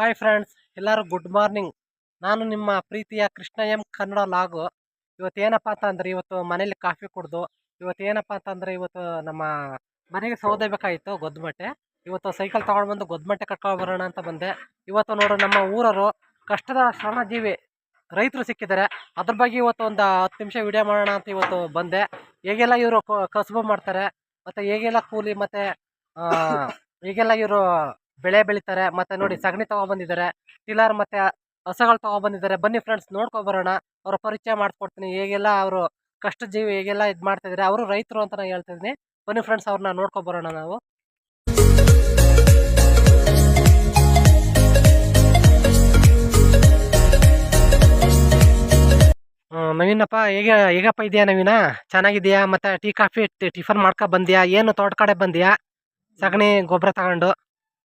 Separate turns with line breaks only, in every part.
Hi friends ಎಲ್ಲರೂ good morning ನಾನು ನಿಮ್ಮ ಪ್ರೀತಿಯ ಕೃಷ್ಣ ಎಂ ಕನ್ನಡ ಲಾಗು. ಇವತ್ತು ಏನಪ್ಪ ಅಂತಂದ್ರೆ ಇವತ್ತು ಮನೇಲಿ ಕಾಫಿ ಕುಡ್ದು, ಇವತ್ತು ಏನಪ್ಪ ಅಂತಂದ್ರೆ ಇವತ್ತು ನಮ್ಮ ಮನೆಗೆ ಸೌದೆ ಬೇಕಾಗಿತ್ತು ಗೊದ್ಮಟ್ಟೆ. ಇವತ್ತು ಸೈಕಲ್ ತಗೊಂಡು ಬಂದು ಗೊದ್ಮಟ್ಟೆ ಕಟ್ಕೊಂಡು ಬರೋಣ ಅಂತ ಬಂದೆ. ಇವತ್ತು ನೋಡು ನಮ್ಮ ಊರರು ಕಷ್ಟದ ಶ್ರಮಜೀವಿ ರೈತರು ಸಿಕ್ಕಿದ್ದಾರೆ. ಅದ್ರ ಬಗ್ಗೆ ಇವತ್ತು ಒಂದು ಹತ್ತು ನಿಮಿಷ ವಿಡಿಯೋ ಮಾಡೋಣ ಅಂತ ಇವತ್ತು ಬಂದೆ. ಹೇಗೆಲ್ಲ ಇವರು ಕಸುಬು ಮಾಡ್ತಾರೆ, ಮತ್ತು ಹೇಗೆಲ್ಲ ಕೂಲಿ ಮತ್ತು ಹೇಗೆಲ್ಲ ಇವರು ಬೆಳೆ ಬೆಳಿತಾರೆ ಮತ್ತೆ ನೋಡಿ ಸಗಣಿ ತಗೊಬಂದಿದ್ದಾರೆ ಟಿಲ್ಲರ್ ಮತ್ತೆ ಹಸಗಳು ತಗೊಬಂದಿದ್ದಾರೆ ಬನ್ನಿ ಫ್ರೆಂಡ್ಸ್ ನೋಡ್ಕೊ ಬರೋಣ. ಅವ್ರ ಪರಿಚಯ ಮಾಡ್ಕೊಡ್ತೀನಿ. ಹೇಗೆಲ್ಲ ಅವರು ಕಷ್ಟ ಜೀವಿ ಹೇಗೆಲ್ಲ ಇದು ಮಾಡ್ತಿದ್ದಾರೆ. ಅವರು ರೈತರು ಅಂತ ನಾನು ಹೇಳ್ತಿದ್ದೀನಿ. ಬನ್ನಿ ಫ್ರೆಂಡ್ಸ್ ಅವ್ರನ್ನ ನೋಡ್ಕೊ ಬರೋಣ ನಾವು. ನವೀನಪ್ಪ ಹೇಗೆ ಹೇಗಪ್ಪ ಇದೆಯಾ ನವೀನ? ಚೆನ್ನಾಗಿದೆಯಾ? ಮತ್ತೆ ಟೀ ಕಾಫಿ ಟಿಫನ್ ಮಾಡ್ಕೊ ಬಂದ್ಯಾ? ಏನು ತೋಟ ಕಡೆ ಬಂದ್ಯಾ? ಸಗಣಿ ಗೊಬ್ಬರ ತಗೊಂಡು.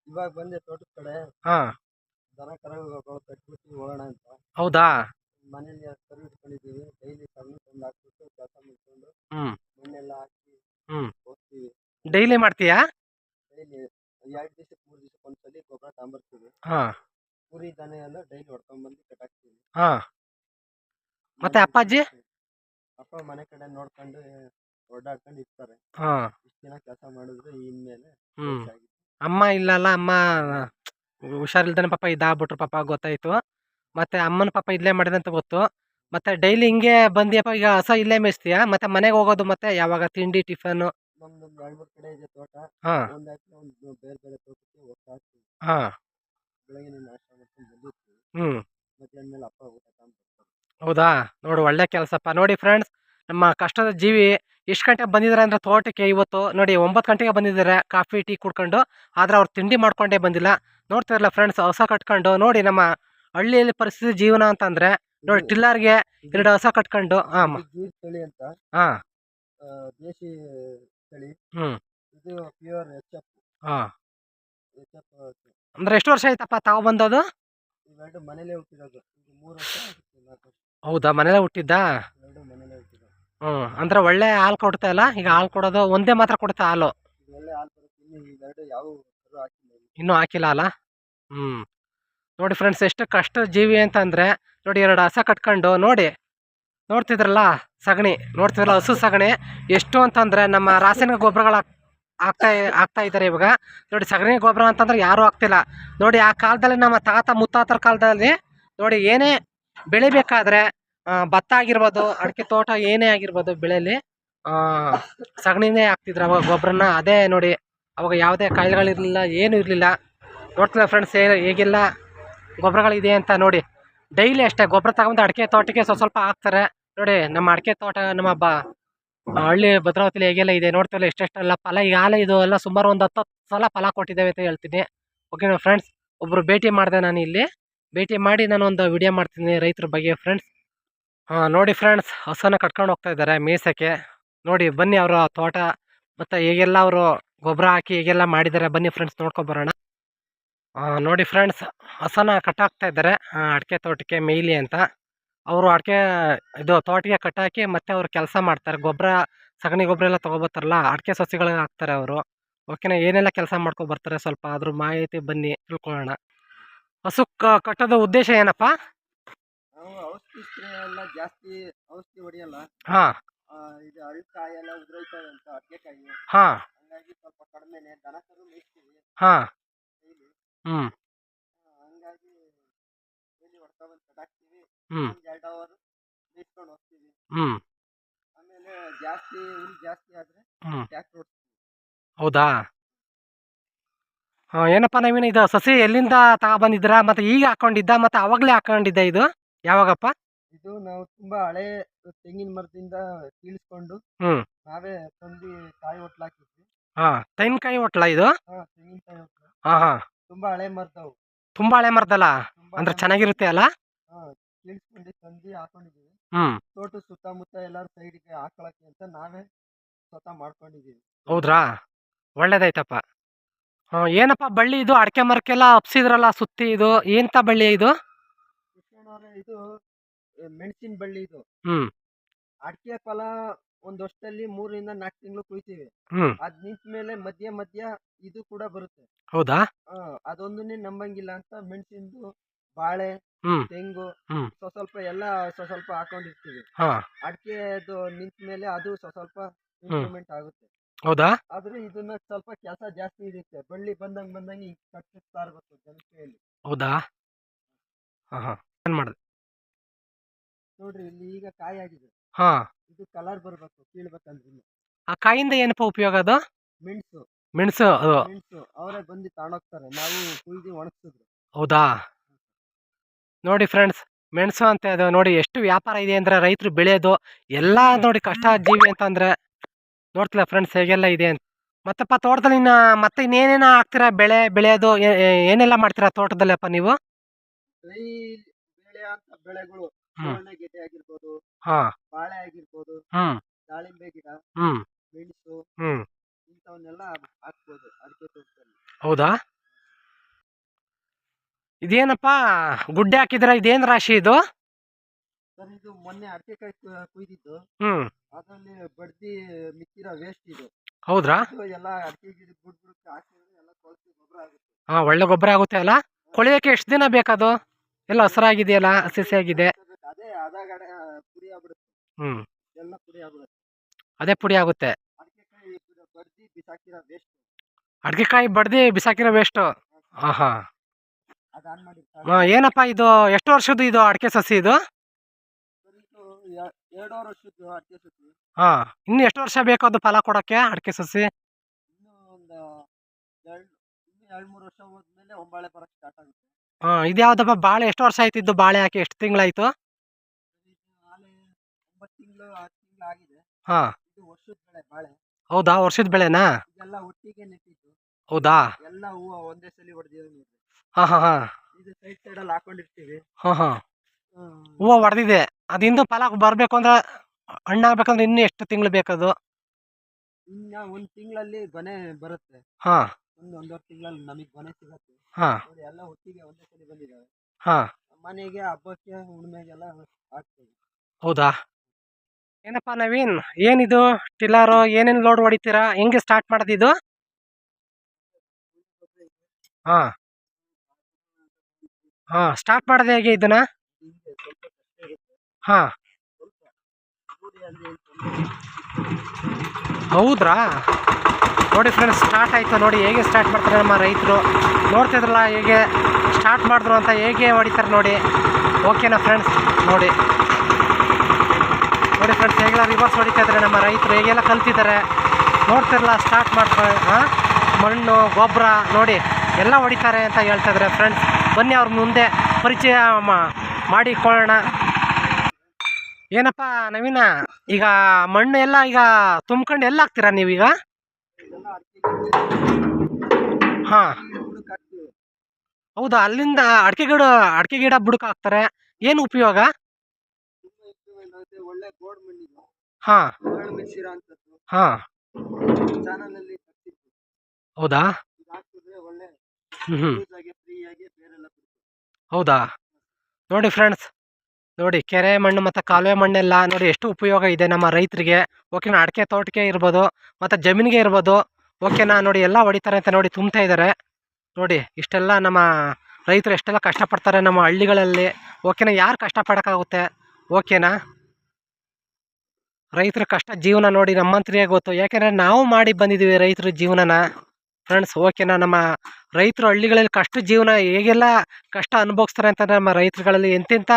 ಇವಾಗ ಬಂದೆ ತೋಟದ ಕಡೆ.
ಹಾ.
ದನ ಕರಗಳು ಕಟ್ಬಿಟ್ಟು ಹೋಗೋಣ ಅಂತ.
ಹೌದಾ?
ಮನೇಲಿ ಕರು ಇಟ್ಕೊಂಡಿದ್ದೀವಿ. ಡೈಲಿ ಸಗಣಿ ತಂದು ಹಾಕ್ಬಿಟ್ಟು ಕೆಲಸ ಮಾಡ್ಕೊಂಡು
ಹ್ಮ್.
ಮಣ್ಣೆಲ್ಲ ಹಾಕಿ
ಹ್ಮ್.
ಹೋಗ್ತೀವಿ.
ಡೈಲಿ ಮಾಡ್ತೀಯಾ?
ಡೈಲಿ ಎರಡು ದಿವಸಕ್ಕೆ ಮೂರು ದಿವಸಕ್ಕೆ ಒಂದ್ಸಲಿ ಗೊಬ್ಬರ ತಗೊಂಬರ್ತೀವಿ.
ಹಾ.
ಕುರಿ ದನ ಎಲ್ಲ ಡೈಲಿ ಹೊಡ್ಕೊಂಡ್ಬಂದು ಕಟ್ಟಾಕ್ತೀವಿ
ಹಾ. ಮತ್ತೆ ಅಪ್ಪಾಜಿ?
ಅಪ್ಪ ಮನೆ ಕಡೆ ನೋಡ್ಕೊಂಡು ಓಡಾಡ್ಕೊಂಡು ಇರ್ತಾರೆ.
ಹಾ.
ಇಷ್ಟು ದಿನ ಕೆಲಸ ಮಾಡಿದ್ರೆ ಇನ್ಮೇಲೆ
ಹ್ಮ್. ಅಮ್ಮ ಇಲ್ಲಲ್ಲ ಅಮ್ಮ ಹುಷಾರಿಲ್ದನ ಪಾಪ ಇದಾಗ್ಬಿಟ್ರು ಪಾಪ ಗೊತ್ತಾಯ್ತು. ಮತ್ತೆ ಅಮ್ಮನ ಪಾಪ ಇಲ್ಲೇ ಮಾಡಿದಂತ ಗೊತ್ತು. ಮತ್ತೆ ಡೈಲಿ ಹಿಂಗೆ ಬಂದಿಯಪ್ಪ ಈಗ ಹಸ ಇಲ್ಲೇ ಮೇಯಿಸ್ತೀಯಾ? ಮತ್ತೆ ಮನೆಗೆ ಹೋಗೋದು ಮತ್ತೆ ಯಾವಾಗ? ತಿಂಡಿ ಟಿಫನ್ ಹಾಂ. ಹೌದಾ? ನೋಡು ಒಳ್ಳೆ ಕೆಲಸಪ್ಪ. ನೋಡಿ ಫ್ರೆಂಡ್ಸ್ ನಮ್ಮ ಕಷ್ಟದ ಜೀವಿ ಎಷ್ಟು ಗಂಟೆಗೆ ಬಂದಿದ್ದಾರೆ ಅಂದ್ರೆ ತೋಟಕ್ಕೆ ಇವತ್ತು ನೋಡಿ ಒಂಬತ್ತು ಗಂಟೆಗೆ ಬಂದಿದ್ದಾರೆ ಕಾಫಿ ಟೀ ಕುಡ್ಕೊಂಡು ಆದರೆ ಅವ್ರು ತಿಂಡಿ ಮಾಡ್ಕೊಂಡೇ ಬಂದಿಲ್ಲ. ನೋಡ್ತಿರಲ್ಲ ಫ್ರೆಂಡ್ಸ್ ಹೊಸ ಕಟ್ಕೊಂಡು ನೋಡಿ ನಮ್ಮ ಹಳ್ಳಿಯಲ್ಲಿ ಪರಿಸ್ಥಿತಿ ಜೀವನ ಅಂತಂದರೆ ನೋಡಿ ಟಿಲ್ಲರ್ಗೆ ಎರಡು ಹೊಸ ಕಟ್ಕೊಂಡು ಹಾಂ
ತಳಿ ಅಂತ.
ಹಾ
ದೇಶಿ ತಳಿ.
ಹ್ಮ್.
ಇದು ಪ್ಯೂರ್ ಎಚ್ ಎಫ್.
ಹಾ
ಎಚ್ ಎಫ್
ಅಂದ್ರೆ ಎಷ್ಟು ವರ್ಷ ಆಯ್ತಪ್ಪ ತಾವ್
ಇವೆರಡು ಮನೇಲೇ ಹುಟ್ಟಿರೋದು. ಮೂರು ವರ್ಷ ಆಗುತ್ತೆ,
ಹೌದಾ ಮನೇಲೆ ಹುಟ್ಟಿದ್ದಾ?
ಇವೆರಡು
ಹ್ಮ್ ಅಂದ್ರೆ ಒಳ್ಳೆ ಹಾಲು ಕೊಡ್ತಾ ಇಲ್ಲ? ಈಗ ಹಾಲು ಕೊಡೋದು ಒಂದೇ ಮಾತ್ರ ಕೊಡ್ತಾ ಹಾಲು?
ಇನ್ನು ಹಾಕಿಲ್ಲ
ಅಲ್ಲ? ಹ್ಮ್ ನೋಡಿ ಫ್ರೆಂಡ್ಸ್ ಎಷ್ಟು ಕಷ್ಟ ಜೀವಿ ಅಂತಂದ್ರೆ ನೋಡಿ ಎರಡು ಹಸ ಕಟ್ಕೊಂಡು ನೋಡಿ. ನೋಡ್ತಿದ್ರಲ್ಲ ಸಗಣಿ. ನೋಡ್ತಿದ್ರಲ್ಲ ಹಸು ಸಗಣಿ? ಎಷ್ಟು ಅಂತಂದ್ರೆ ನಮ್ಮ ರಾಸಾಯನಿಕ ಗೊಬ್ಬರಗಳು ಹಾಕ್ತಾ ಹಾಕ್ತಾ ಇದ್ದಾರೆ ಇವಾಗ. ನೋಡಿ ಸಗಣಿ ಗೊಬ್ಬರ ಅಂತಂದ್ರೆ ಯಾರೂ ಹಾಕ್ತಿಲ್ಲ. ನೋಡಿ ಆ ಕಾಲದಲ್ಲಿ ನಮ್ಮ ತಾತ ಮುತ್ತಾತರ ಕಾಲದಲ್ಲಿ ನೋಡಿ ಏನೇ ಬೆಳಿಬೇಕಾದ್ರೆ ಭತ್ತ ಆಗಿರ್ಬೋದು, ಅಡಿಕೆ ತೋಟ ಏನೇ ಆಗಿರ್ಬೋದು ಬೆಳೆಯಲ್ಲಿ ಸಗಣಿನೇ ಹಾಕ್ತಿದ್ರು ಅವಾಗ ಗೊಬ್ಬರನ. ಅದೇ ನೋಡಿ, ಅವಾಗ ಯಾವುದೇ ಕಾಯಿಲೆಗಳಿರಲಿಲ್ಲ, ಏನೂ ಇರಲಿಲ್ಲ. ನೋಡ್ತಿಲ್ಲ ಫ್ರೆಂಡ್ಸ್ ಹೇಗೆಲ್ಲ ಗೊಬ್ಬರಗಳಿದೆ ಅಂತ ನೋಡಿ. ಡೈಲಿ ಅಷ್ಟೇ, ಗೊಬ್ಬರ ತಗೊಂಡು ಅಡಿಕೆ ತೋಟಕ್ಕೆ ಸ್ವಲ್ಪ ಸ್ವಲ್ಪ ಹಾಕ್ತಾರೆ. ನೋಡಿ, ನಮ್ಮ ಅಡಿಕೆ ತೋಟ, ನಮ್ಮ ಬ, ಹಳ್ಳಿ ಭದ್ರಾವತಿಲಿ ಹೇಗೆಲ್ಲ ಇದೆ ನೋಡ್ತಿಲ್ಲ ಎಷ್ಟೆಷ್ಟೆಲ್ಲ ಫಲ, ಈಗ ಆಲೆ ಇದು ಎಲ್ಲ ಸುಮಾರು ಒಂದು ಹತ್ತು ಸಲ ಫಲ ಕೊಟ್ಟಿದ್ದೇವೆ ಅಂತ ಹೇಳ್ತೀನಿ. ಓಕೆನಾ ಫ್ರೆಂಡ್ಸ್ ಒಬ್ಬರು ಭೇಟಿ ಮಾಡಿದೆ ನಾನು ಇಲ್ಲಿ ಭೇಟಿ ಮಾಡಿ ನಾನು ಒಂದು ವಿಡಿಯೋ ಮಾಡ್ತೀನಿ ರೈತರ ಬಗ್ಗೆ ಫ್ರೆಂಡ್ಸ್ ನೋಡಿ ಫ್ರೆಂಡ್ಸ್ ಹಸನ ಕಟ್ಕೊಂಡು ಹೋಗ್ತಾ ಇದ್ದಾರೆ ಮೇಯ್ಸೋಕ್ಕೆ ನೋಡಿ, ಬನ್ನಿ ಅವರ ತೋಟ. ಮತ್ತು ಹೇಗೆಲ್ಲ ಅವರು ಗೊಬ್ಬರ ಹಾಕಿ ಹೇಗೆಲ್ಲ ಮಾಡಿದ್ದಾರೆ ಬನ್ನಿ ಫ್ರೆಂಡ್ಸ್ ನೋಡ್ಕೊಬರೋಣ. ನೋಡಿ ಫ್ರೆಂಡ್ಸ್ ಹಸನ ಕಟ್ಟಾಕ್ತಾ ಇದ್ದಾರೆ ಅಡಿಕೆ ತೋಟಕ್ಕೆ ಮೇಯ್ಲಿ ಅಂತ. ಅವರು ಅಡಿಕೆ, ಇದು ತೋಟಕ್ಕೆ ಕಟ್ಟಾಕಿ ಮತ್ತೆ ಅವರು ಕೆಲಸ ಮಾಡ್ತಾರೆ. ಗೊಬ್ಬರ, ಸಗಣಿ ಗೊಬ್ಬರ ಎಲ್ಲ ತೊಗೊಬರ್ತಾರಲ್ಲ, ಅಡಿಕೆ ಸಸಿಗಳಿಗೆ ಹಾಕ್ತಾರೆ ಅವರು. ಓಕೆನಾ ಏನೆಲ್ಲ ಕೆಲಸ ಮಾಡ್ಕೊಬರ್ತಾರೆ ಸ್ವಲ್ಪ ಅದ್ರ ಮಾಹಿತಿ ಬನ್ನಿ, ತಿಳ್ಕೊಳ್ಳೋಣ. ಹಸು ಕಟ್ಟೋದು ಉದ್ದೇಶ ಏನಪ್ಪ?
ಔಷಧಿ ಸ್ಪ್ರೇ ಎಲ್ಲ ಜಾಸ್ತಿ ಔಷಧಿ ಹೊಡೆಯಲ್ಲ
ಹಾ.
ಇದು ಅಳ್ಕಾಯಿ ಎಲ್ಲ ಉದುರೈತವೆ ಅಂತ ಅಡಿಕೆಕಾಯಿ
ಹಾ.
ಹಂಗಾಗಿ ಸ್ವಲ್ಪ ಕಡಿಮೆನೆ ದನ ಕರು ಮೇಯಿಸ್ತೀವಿ.
ಹಾ.
ಡೈಲಿ.
ಹ್ಞೂ
ಹಂಗಾಗಿ ಡೈಲಿ ಹೊಡ್ಕೊಂಬಂದು ಕಟ್ಟಾಕ್ತೀವಿ
ಹ್ಞೂ
ಒಂದು ಎರಡು ಅವರ್ ಮೇಯಿಸ್ಕೊಂಡು ಹೋಗ್ತೀವಿ.
ಹ್ಮ್.
ಆಮೇಲೆ ಜಾಸ್ತಿ ಹುಲ್ ಜಾಸ್ತಿ ಆದ್ರೆ
ಹ್ಞೂ
ಟ್ಯಾಕ್ಟ್ರ್ ಓಡಿಸ್ತೀವಿ.
ಹೌದಾ? ಹಾಂ ಏನಪ್ಪ ನವೀನ ಇದು ಸಸಿ ಎಲ್ಲಿಂದ ತಗೊಬಂದಿದ್ದೀರಾ ಮತ್ತು ಈಗ ಹಾಕೊಂಡಿದ್ದ ಮತ್ತು ಅವಾಗಲೇ ಹಾಕೊಂಡಿದ್ದ ಇದು? ಯಾವಾಗಪ್ಪ?
ಇದು ನಾವು ತುಂಬಾ ಹಳೆ ತೆಂಗಿನ ಮರದಿಂದ ಕೀಳಿಸ್ಕೊಂಡು
ಹ್ಮ್.
ನಾವೇ ತಂದು ಕಾಯಿ ಹೊಟ್ಲಾಕಿದ್ವಿ
ಹಾಂ ತೆಂಗಿನಕಾಯಿ ಹೊಟ್ಲ ಇದು?
ಹಾ ತೆಂಗಿನಕಾಯಿ ಹೊಟ್ಲ.
ಹಾ ಹಾ.
ತುಂಬಾ ಹಳೆ ಮರದವು
ತುಂಬಾ ಹಳೆ ಮರದಲ್ಲ?
ತುಂಬಾ
ಅಂದ್ರೆ ಚೆನ್ನಾಗಿರುತ್ತೆ ಅಲ್ಲ?
ಹಾ ಕೀಳಿಸ್ಕೊಂಡು ತಂದು ಹಾಕೊಂಡಿದೀವಿ.
ಹ್ಮ್.
ತೋಟ ಸುತ್ತಮುತ್ತ ಎಲ್ಲಾರು ಸೈಡ್ಗೆ ಹಾಕೊಳಕ್ಕೆ ಅಂತ ನಾವೇ ಸ್ವತಃ ಮಾಡ್ಕೊಂಡಿದೀವಿ.
ಹೌದ್ರಾ? ಒಳ್ಳೇದಾಯ್ತಪ್ಪ. ಹಾಂ ಏನಪ್ಪ ಬಳ್ಳಿ ಇದು? ಅಡಕೆ ಮರಕ್ಕೆಲ್ಲ ಹಬ್ಸಿದ್ರಲ್ಲ ಸುತ್ತಿ ಇದು? ಎಂಥ ಬಳ್ಳಿ ಇದು?
ಇದು ಮೆಣಸಿನ ಬಳ್ಳಿ ಇದು.
ಹ್ಮ್.
ಅಡಿಕೆ ಫಲ ಒಂದ್ ವರ್ಷದಲ್ಲಿ ಮೂರರಿಂದ ನಾಲ್ಕು ತಿಂಗಳು ಕುಯ್ತೀವಿ.
ಹ್ಮ್.
ಅದ್ ನಿಂತ ಮೇಲೆ ಮಧ್ಯ ಮಧ್ಯ ಇದು ಕೂಡ ಬರುತ್ತೆ.
ಹೌದಾ?
ಆ, ಅದೊಂದನ್ನೇ ನಂಬಂಗಿಲ್ಲ ಅಂತ ಮೆಣಸಿಂದು ಬಾಳೆ
ಹ್ಮ್.
ತೆಂಗು
ಹ್ಮ್.
ಸ್ವ ಸ್ವಲ್ಪ ಎಲ್ಲ ಸ್ವ ಸ್ವಲ್ಪ ಹಾಕೊಂಡಿರ್ತೀವಿ.
ಹಾ.
ಅಡಿಕೆ ಅದು ನಿಂತ ಮೇಲೆ ಅದು ಸ್ವ ಸ್ವಲ್ಪ ಇಂಪ್ರೂವ್ಮೆಂಟ್ ಆಗುತ್ತೆ.
ಹೌದಾ?
ಆದ್ರೆ ಇದನ್ನ ಸ್ವಲ್ಪ ಕೆಲಸ ಜಾಸ್ತಿ ಇರುತ್ತೆ. ಬಳ್ಳಿ ಬಂದಂಗ್ ಬಂದಂಗೆ ಕಟ್ಟಿಸ್ತಾ ಇರ್ಬೇಕು ಜನತೆಯಲ್ಲಿ.
ಹೌದಾ? ಹಾ ಹಾ. ಏನ್ ಮಾಡಿದೆ.
ನೋಡ್ರಿ ಇಲ್ಲಿ ಈಗ ಕಾಯಿ ಆಗಿದೆ.
ಹಾ.
ಇದು ಕಲರ್ ಬರಬೇಕು ಕೀಳ್ಬೇಕಂದ್ರೆ
ಆ ಕಾಯಿಂದ ಏನಪ್ಪ ಉಪಯೋಗ ಅದು?
ಮೆಣಸು.
ಮೆಣಸು ಅದು.
ಮೆಣಸು ಅವರೇ ಬಂದು ತಗೊಂಡೋಗ್ತಾರೆ ನಾವು ಕುಯ್ದು ಒಣಗಿಸಿದ್ರು.
ಹೌದಾ? ನೋಡಿ ಫ್ರೆಂಡ್ಸ್ ಮೆಣಸು ಅಂತ ಅದು ನೋಡಿ ಎಷ್ಟು ವ್ಯಾಪಾರ ಇದೆ ಅಂದ್ರೆ ರೈತರು ಬೆಳೆಯೋದು ಎಲ್ಲ ನೋಡಿ ಕಷ್ಟ ಜೀವಿ ಅಂತಂದ್ರೆ ನೋಡ್ತಿಲ್ಲ ಫ್ರೆಂಡ್ಸ್ ಹೇಗೆಲ್ಲ ಇದೆ ಅಂತ. ಮತ್ತಪ್ಪ ತೋಟದಲ್ಲಿ ಇನ್ನ ಮತ್ತೆ ಇನ್ನೇನೇನ ಹಾಕ್ತೀರಾ ಬೆಳೆ ಬೆಳೆಯೋದು ಏನೆಲ್ಲ ಮಾಡ್ತೀರಾ ತೋಟದಲ್ಲಪ್ಪ ನೀವು?
ಅಂತ ಬೆಳೆಗಳು ಗೆಡ್ಡೆ ಆಗಿರ್ಬೋದು
ಹಾ.
ಬಾಳೆ ಆಗಿರ್ಬೋದು ದಾಳಿಂಬೆ ಗಿಡ ಮೆಣಸು ಇಂಥವನ್ನೆಲ್ಲ ಹಾಕ್ಬೋದು ಅಡಿಕೆ ತೋಟದಲ್ಲಿ.
ಹೌದಾ? ಇದೇನಪ್ಪ ಗುಡ್ಡೆ ಹಾಕಿದ್ರ ಇದೇನ್ ರಾಶಿ ಇದು?
ಸರ್ ಇದು ಮೊನ್ನೆ ಅಡಿಕೆಕಾಯಿ ಕುಯ್ದಿದ್ದು. ಅದರಲ್ಲಿ ಬಡ್ದಿ ಮಿಕ್ಕಿರೋ ವೇಸ್ಟ್ ಇದು.
ಹೌದ್ರಾ?
ಎಲ್ಲ ಅಡಿಕೆ ಗಿಡ ಬುಡಕ್ಕೆ ಹಾಕಿದ್ರೆ ಎಲ್ಲ ಕೊಳತಿ ಗೊಬ್ಬರ ಆಗುತ್ತೆ.
ಹಾ ಒಳ್ಳೆ ಗೊಬ್ಬರ ಆಗುತ್ತೆ ಅಲ್ಲ? ಕೊಳೆಯಕ್ಕೆ ಎಷ್ಟು ದಿನ ಬೇಕದು? ಎಲ್ಲ ಹಸಿರಾಗಿದೆಯಲ್ಲ ಹಸಿ ಆಗಿದೆ
ಅದೇ ಅದಾಗಡೆ ಪುಡಿ ಆಗ್ಬಿಡುತ್ತೆ.
ಹ್ಮ್. ಅದೇ ಪುಡಿ ಆಗುತ್ತೆ.
ಅಡಿಕೆಕಾಯಿ ಬಡ್ದಿ ಬಿಸಾಕಿರೋ ವೇಸ್ಟ್
ಅಡ್ಗೆಕಾಯಿ ಬಡ್ದು ಬಿಸಾಕಿರೋ ವೇಸ್ಟು ಹಾ ಹಾಂ ಹಾ, ಏನಪ್ಪ ಇದು ಎಷ್ಟು ವರ್ಷದ್ದು ಇದು ಅಡಿಕೆ ಸಸಿ ಇದು?
ಅಡಿಕೆ
ಹಾ ಇನ್ನು ಎಷ್ಟು ವರ್ಷ ಬೇಕು ಅದು ಫಲ ಕೊಡೋಕ್ಕೆ ಅಡಿಕೆ ಸಸಿ?
ಎರಡು ಮೂರು ವರ್ಷ ಹೋದ್ಮೇಲೆ ಒಂಬಾಳೆ ಬರೋಕ್ಕೆ ಸ್ಟಾರ್ಟ್ ಆಗುತ್ತೆ.
ಹಾ ಇದ್ಯಾವ್ದಪ್ಪ ಬಾಳೆ ಎಷ್ಟು ವರ್ಷ ಆಯ್ತು ಇದು ಬಾಳೆ ಹಾಕಿ ಎಷ್ಟು ತಿಂಗಳಾಯ್ತು?
ಆಯ್ತು ಆಲೆ ಒಂಬತ್ತು ತಿಂಗಳು ಹತ್ತು ತಿಂಗಳು ಆಗಿದೆ
ಹಾ.
ಇದು ವರ್ಷದ ಬೆಳೆ ಬಾಳೆ
ಹೌದಾ ವರ್ಷದ ಬೆಳೆನಾ? ಹೌದಾ? ಹಾ ಹಾ ಹಾ. ಹಾ ಹಾ. ಹೂವು ಹೊಡೆದಿದೆ ಅದಿಂದು ಫಲ ಬರಬೇಕು ಅಂದ್ರೆ ಹಣ್ಣಾಗ್ಬೇಕಂದ್ರೆ ಇನ್ನೂ ಎಷ್ಟು ತಿಂಗಳು ಬೇಕದು?
ಇನ್ನ ಒಂದು ತಿಂಗಳಲ್ಲಿ ಗೊನೆ ಬರುತ್ತೆ.
ಹಾ.
ಒಂದು ಒಂದೂವರೆ ತಿಂಗಳಲ್ಲಿ ನಮಗೆ ಗೊನೆ ಸಿಗತ್ತೆ.
ಹಾ.
ಎಲ್ಲ ಒಟ್ಟಿಗೆ ಒಂದೇ ಸಲ ಬಂದಿದ್ದಾವೆ.
ಹಾ.
ಮನೆಗೆ ಹಬ್ಬಕ್ಕೆ ಹುಣ್ಣಿಮೆಗೆಲ್ಲ ಹಾಕ್ತೀವಿ
ಹೌದಾ? ಏನಪ್ಪ ನವೀನ್ ಏನಿದು? ಟಿಲ್ಲರು ಏನೇನು ಲೋಡ್ ಹೊಡಿತೀರಾ? ಹೆಂಗೆ ಸ್ಟಾರ್ಟ್ ಮಾಡೋದಿದು ಹಾ. ಹಾ ಸ್ಟಾರ್ಟ್ ಮಾಡೋದು ಹೇಗೆ ಇದನ್ನ? ಹಾ. ಹೌದ್ರಾ? ನೋಡಿ ಫ್ರೆಂಡ್ಸ್ ಸ್ಟಾರ್ಟ್ ಆಯಿತು. ನೋಡಿ ಹೇಗೆ ಸ್ಟಾರ್ಟ್ ಮಾಡ್ತಾರೆ ನಮ್ಮ ರೈತರು. ನೋಡ್ತಿದ್ರಲ್ಲ ಹೇಗೆ ಸ್ಟಾರ್ಟ್ ಮಾಡಿದ್ರು ಅಂತ ಹೇಗೆ ಹೊಡಿತಾರೆ ನೋಡಿ. ಓಕೆನಾ ಫ್ರೆಂಡ್ಸ್ ನೋಡಿ. ನೋಡಿ ಫ್ರೆಂಡ್ಸ್ ಹೇಗೆಲ್ಲ ರಿವರ್ಸ್ ಹೊಡಿತಾ ಇದ್ದಾರೆ ನಮ್ಮ ರೈತರು, ಹೇಗೆಲ್ಲ ಕಲ್ತಿದ್ದಾರೆ. ನೋಡ್ತಿರಲ್ಲ ಸ್ಟಾರ್ಟ್ ಮಾಡ್ತಾರೆ ಮಣ್ಣು, ಗೊಬ್ಬರ, ನೋಡಿ, ಎಲ್ಲ ಹೊಡಿತಾರೆ ಅಂತ ಹೇಳ್ತಾ ಇದ್ದಾರೆ ಫ್ರೆಂಡ್ಸ್ ಬನ್ನಿ ಅವ್ರ ಮುಂದೆ ಪರಿಚಯ ಮಾಡಿಕೊಳ್ಳೋಣ. ಏನಪ್ಪ ನವೀನ, ಈಗ ಮಣ್ಣು ಎಲ್ಲ ಈಗ ತುಂಬ್ಕೊಂಡು ಎಲ್ಲ ಹಾಕ್ತೀರಾ ನೀವೀಗ? ಹಾಂ. ಹೌದಾ? ಅಲ್ಲಿಂದ ಅಡಿಕೆ ಗಿಡ ಅಡಿಕೆ ಗಿಡ ಬುಡಕ್ಕೆ ಹಾಕ್ತಾರೆ ಏನು ಉಪಯೋಗ?
ಒಳ್ಳೆ ಗೋಡ್ ಮಣ್ಣಿದು.
ಹಾಂ.
ಮಿಕ್ಸಿರೋ ಅಂಥದ್ದು.
ಹಾಂ.
ಚಾನಲಲ್ಲಿ
ಹೌದಾ?
ಹಾಕಿದ್ರೆ ಒಳ್ಳೆ
ಹ್ಞೂ ಹ್ಞೂ
ಲೂಸ್ ಆಗಿ ಫ್ರೀ ಆಗಿ ಬೇರೆಲ್ಲ
ಹೌದಾ? ನೋಡಿ ಫ್ರೆಂಡ್ಸ್ ನೋಡಿ ಕೆರೆ ಮಣ್ಣು ಮತ್ತು ಕಾಲುವೆ ಮಣ್ಣೆಲ್ಲ ನೋಡಿ ಎಷ್ಟು ಉಪಯೋಗ ಇದೆ ನಮ್ಮ ರೈತರಿಗೆ. ಓಕೆನಾ ಅಡಿಕೆ ತೋಟಕ್ಕೆ ಇರ್ಬೋದು, ಮತ್ತು ಜಮೀನಿಗೆ ಇರ್ಬೋದು. ಓಕೆನಾ ನೋಡಿ ಎಲ್ಲ ಹೊಡಿತಾರೆ ಅಂತ ನೋಡಿ ತುಂಬ್ತಾ ಇದ್ದಾರೆ. ನೋಡಿ ಇಷ್ಟೆಲ್ಲ ನಮ್ಮ ರೈತರು ಎಷ್ಟೆಲ್ಲ ಕಷ್ಟಪಡ್ತಾರೆ ನಮ್ಮ ಹಳ್ಳಿಗಳಲ್ಲಿ. ಓಕೆನಾ ಯಾರು ಕಷ್ಟಪಡೋಕ್ಕಾಗುತ್ತೆ? ಓಕೆನಾ ರೈತರ ಕಷ್ಟ ಜೀವನ ನೋಡಿ ನಮ್ಮಂತ್ರಿಯೇ ಗೊತ್ತು. ಯಾಕೆಂದರೆ ನಾವು ಮಾಡಿ ಬಂದಿದ್ದೀವಿ ರೈತರ ಜೀವನನ. ಫ್ರೆಂಡ್ಸ್ ಓಕೆನಾ ನಮ್ಮ ರೈತರು ಹಳ್ಳಿಗಳಲ್ಲಿ ಕಷ್ಟ ಜೀವನ ಹೇಗೆಲ್ಲ ಕಷ್ಟ ಅನುಭವಿಸ್ತಾರೆ ಅಂತಂದರೆ ನಮ್ಮ ರೈತರುಗಳಲ್ಲಿ ಎಂತೆಂಥ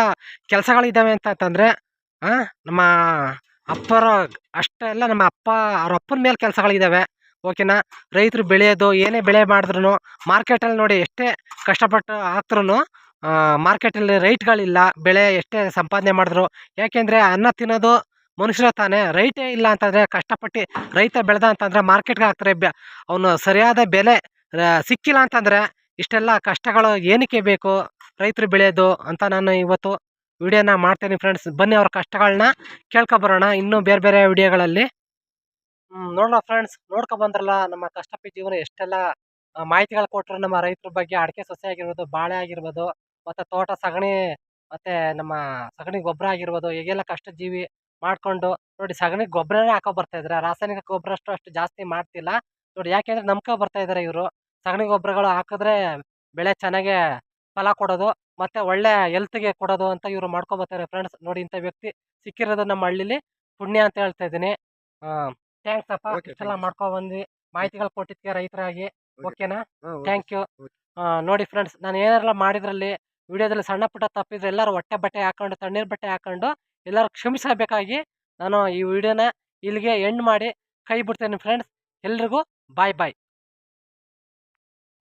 ಕೆಲಸಗಳಿದ್ದಾವೆ ಅಂತ ಅಂತಂದರೆ ನಮ್ಮ ಅಪ್ಪರ ಅಷ್ಟೆಲ್ಲ ನಮ್ಮ ಅಪ್ಪ ಅವ್ರ ಅಪ್ಪನ ಮೇಲೆ ಕೆಲಸಗಳಿದ್ದಾವೆ ಓಕೆನಾ ರೈತರು ಬೆಳೆಯೋದು, ಏನೇ ಬೆಳೆ ಮಾಡಿದ್ರು ಮಾರ್ಕೆಟಲ್ಲಿ ನೋಡಿ ಎಷ್ಟೇ ಕಷ್ಟಪಟ್ಟು ಹಾಕ್ತ್ರು ಮಾರ್ಕೆಟಲ್ಲಿ ರೈಟ್ಗಳಿಲ್ಲ, ಬೆಳೆ ಎಷ್ಟೇ ಸಂಪಾದನೆ ಮಾಡಿದ್ರು, ಯಾಕೆಂದರೆ ಅನ್ನ ತಿನ್ನೋದು ಮನುಷ್ಯರ ತಾನೇ ರೈಟೇ ಇಲ್ಲ ಅಂತಂದರೆ, ಕಷ್ಟಪಟ್ಟು ರೈತ ಬೆಳೆದ ಅಂತಂದರೆ ಮಾರ್ಕೆಟ್ಗೆ ಹಾಕ್ತಾರೆ ಬೆ ಅವನು ಸರಿಯಾದ ಬೆಲೆ ಸಿಕ್ಕಿಲ್ಲ ಅಂತಂದರೆ ಇಷ್ಟೆಲ್ಲ ಕಷ್ಟಗಳು ಏನಕ್ಕೆ ಬೇಕು, ರೈತರು ಬೆಳೆಯೋದು ಅಂತ ನಾನು ಇವತ್ತು ವಿಡಿಯೋನ ಮಾಡ್ತೀನಿ ಫ್ರೆಂಡ್ಸ್ ಬನ್ನಿ ಅವ್ರ ಕಷ್ಟಗಳನ್ನ ಕೇಳ್ಕೊಬರೋಣ ಇನ್ನೂ ಬೇರೆ ಬೇರೆ ವಿಡಿಯೋಗಳಲ್ಲಿ. ನೋಡೋಣ ಫ್ರೆಂಡ್ಸ್ ನೋಡ್ಕೊ ಬಂದ್ರಲ್ಲ, ನಮ್ಮ ಕಷ್ಟಪಿ ಜೀವನ ಎಷ್ಟೆಲ್ಲ ಮಾಹಿತಿಗಳು ಕೊಟ್ಟರು ನಮ್ಮ ರೈತರ ಬಗ್ಗೆ ಅಡಿಕೆ ಸಸ್ಯ ಆಗಿರ್ಬೋದು, ಬಾಳೆ ಆಗಿರ್ಬೋದು, ಮತ್ತು ತೋಟ ಸಗಣಿ, ಮತ್ತು ನಮ್ಮ ಸಗಣಿ ಗೊಬ್ಬರ ಆಗಿರ್ಬೋದು, ಹೇಗೆಲ್ಲ ಕಷ್ಟ ಜೀವಿ ಮಾಡ್ಕೊಂಡು ನೋಡಿ ಸಗಣಿ ಗೊಬ್ಬರನೇ ಹಾಕೋ ಬರ್ತಾ ಇದ್ದಾರೆ. ರಾಸಾಯನಿಕ ಗೊಬ್ಬರ ಅಷ್ಟು ಅಷ್ಟು ಜಾಸ್ತಿ ಮಾಡ್ತಿಲ್ಲ. ನೋಡಿ ಯಾಕೆಂದ್ರೆ ನಂಬ್ಕೊ ಬರ್ತಾ ಇದ್ದಾರೆ ಇವರು. ಸಗಣಿ ಗೊಬ್ಬರಗಳು ಹಾಕಿದ್ರೆ ಬೆಳೆ ಚೆನ್ನಾಗೆ ಫಲ ಕೊಡೋದು ಮತ್ತೆ ಒಳ್ಳೆ ಹೆಲ್ತ್ಗೆ ಕೊಡೋದು ಅಂತ ಇವರು ಮಾಡ್ಕೊ ಬರ್ತಾರೆ ಫ್ರೆಂಡ್ಸ್ ನೋಡಿ ಇಂಥ ವ್ಯಕ್ತಿ ಸಿಕ್ಕಿರೋದು ನಮ್ಮ ಹಳ್ಳಿಲಿ ಪುಣ್ಯ ಅಂತ ಹೇಳ್ತಾ ಇದ್ದೀನಿ. ಥ್ಯಾಂಕ್ಸ್ ಅಪ್ಪ. ಇಷ್ಟೆಲ್ಲ
thanks.
ಮಾಡ್ಕೊ ಬಂದು ಮಾಹಿತಿಗಳು ಕೊಟ್ಟಿದ್ದಕ್ಕೆ ರೈತರಾಗಿ. ಓಕೆನಾ ಥ್ಯಾಂಕ್ ಯು ನೋಡಿ ಫ್ರೆಂಡ್ಸ್ ನಾನು ಏನಾರೆಲ್ಲ ಮಾಡಿದ್ರಲ್ಲಿ ವಿಡಿಯೋದಲ್ಲಿ ಸಣ್ಣ ಪುಟ್ಟ ತಪ್ಪಿದ್ರೆ ಎಲ್ಲರೂ ಹೊಟ್ಟೆ ಬಟ್ಟೆ ಹಾಕೊಂಡು ತಣ್ಣೀರು ಬಟ್ಟೆ ಹಾಕೊಂಡು ಎಲ್ಲರೂ ಕ್ಷಮಿಸಬೇಕಾಗಿ ನಾನು ಈ ವಿಡಿಯೋನ ಇಲ್ಲಿಗೆ ಎಂಡ್ ಮಾಡಿ ಕೈ ಬಿಡ್ತೇನೆ ಫ್ರೆಂಡ್ಸ್ ಎಲ್ರಿಗೂ ಬಾಯ್ ಬಾಯ್